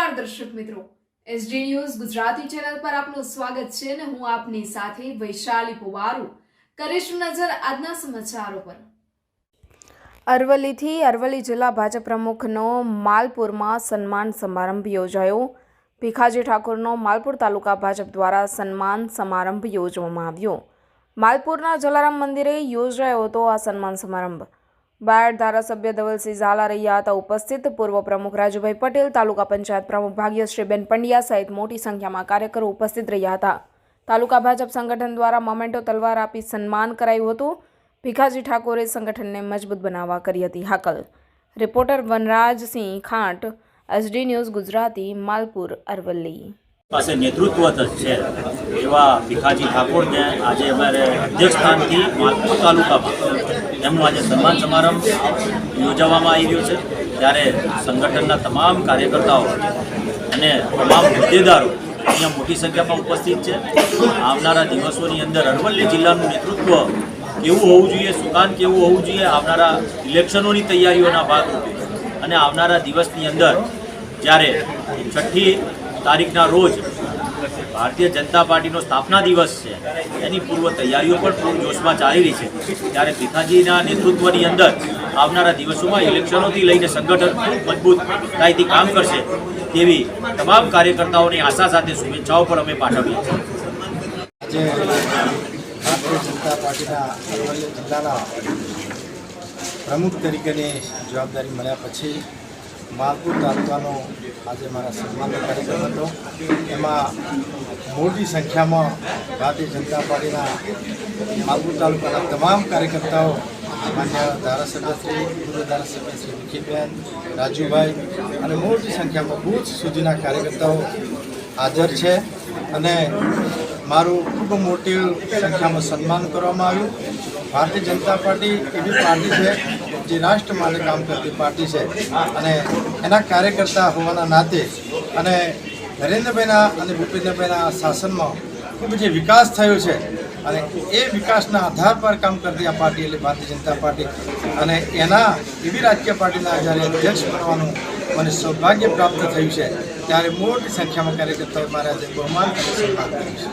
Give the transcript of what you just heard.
નમસ્કાર દર્શક મિત્રો. એસડી ન્યૂઝ ગુજરાતી ચેનલ પર આપનું સ્વાગત છે અને હું આપની સાથે વૈશાલી પુવારુ. કરીશું નજર આજના સમાચારો પર. અરવલ્લીથી અરવલ્લી જિલ્લા ભાજપ પ્રમુખનો માલપુરમાં સન્માન સમારંભ યોજાયો. ભીખાજી ઠાકોરનો માલપુર તાલુકા ભાજપ દ્વારા સન્માન સમારંભ યોજવામાં આવ્યો. માલપુરના જલારામ મંદિરે યોજાયો હતો આ સન્માન સમારંભ. બાયડ ધારાસભ્ય ધવલસિંહ ઝાલા રહ્યા હતા. ઉપસ્થિત પૂર્વ પ્રમુખ રાજુભાઈ પટેલ, તાલુકા પંચાયત પ્રમુખ ભાગ્યશ્રીબેન પંડ્યા સહિત મોટી સંખ્યામાં કાર્યકરો ઉપસ્થિત રહ્યા હતા. તાલુકા ભાજપ સંગઠન દ્વારા મોમેન્ટો તલવાર આપી સન્માન કરાયું હતું. ભીખાજી ઠાકોરે સંગઠનને મજબૂત બનાવવા કરી હતી હાકલ. Reporter Vanrajsinh Khant, SD news Gujarati, Malpur, Aravalli. પાસે નેતૃત્વ છે એવા ભીખાજી ઠાકોરને આજે અમારે અધ્યક્ષ સ્થાનથી માલપુર તાલુકામાં એમનું આજે સન્માન સમારંભ યોજવામાં આવી રહ્યો છે. ત્યારે સંગઠનના તમામ કાર્યકર્તાઓ અને તમામ હોદ્દેદારો અહીંયા મોટી સંખ્યામાં ઉપસ્થિત છે. આવનારા દિવસોની અંદર અરવલ્લી જિલ્લાનું નેતૃત્વ કેવું હોવું જોઈએ, સુકાન કેવું હોવું જોઈએ, આવનારા ઇલેક્શનોની તૈયારીઓના ભાગરૂપે. અને આવનારા દિવસની અંદર જ્યારે છઠ્ઠી તારીખના રોજ ભારતીય જનતા પાર્ટીનો સ્થાપના દિવસ છે. એની પૂર્વ તૈયારીઓ પણ પૂર જોશમાં ચાલી રહી છે. ત્યારે પિતાજીના નેતૃત્વની અંદર આવનારા દિવસોમાં ઇલેક્શનોથી લઈને સંગઠન ખૂબ મજબૂતાઈથી કામ કરશે તેવી તમામ કાર્યકર્તાઓની આશા સાથે શુભેચ્છાઓ પણ અમે પાઠવીએ છીએ. પ્રમુખ તરીકેની જવાબદારી મળ્યા પછી માલપુર તાલુકાનો આજે મારા સન્માનનો કાર્યક્રમ હતો. એમાં મોટી સંખ્યામાં ભારતીય જનતા પાર્ટીના માલપુર તાલુકાના તમામ કાર્યકર્તાઓ, માન્ય ધારાસભ્યશ્રી પૂર્વ ધારાસભ્યશ્રી વિખીબેન, રાજુભાઈ અને મોટી સંખ્યામાં બુથ સુધીના કાર્યકર્તાઓ હાજર છે. અને મારું ખૂબ મોટી સંખ્યામાં સન્માન કરવામાં આવ્યું. ભારતીય જનતા પાર્ટી એવી પાર્ટી છે, જે રાષ્ટ્ર માટે કામ કરતી પાર્ટી છે. અને એના કાર્યકર્તા હોવાના નાતે અને નરેન્દ્રભાઈના અને ભૂપેન્દ્રભાઈના શાસનમાં ખૂબ જે વિકાસ થયો છે અને એ વિકાસના આધાર પર કામ કરતી આ પાર્ટી એટલે ભારતીય જનતા પાર્ટી. અને એના એવી રાજકીય પાર્ટીના જ્યારે અધ્યક્ષ બનવાનું મને સૌભાગ્ય પ્રાપ્ત થયું છે, ત્યારે મોટી સંખ્યામાં કાર્યકર્તાઓ મારા આજે બહુમાન અને સન્માન કર્યું છે.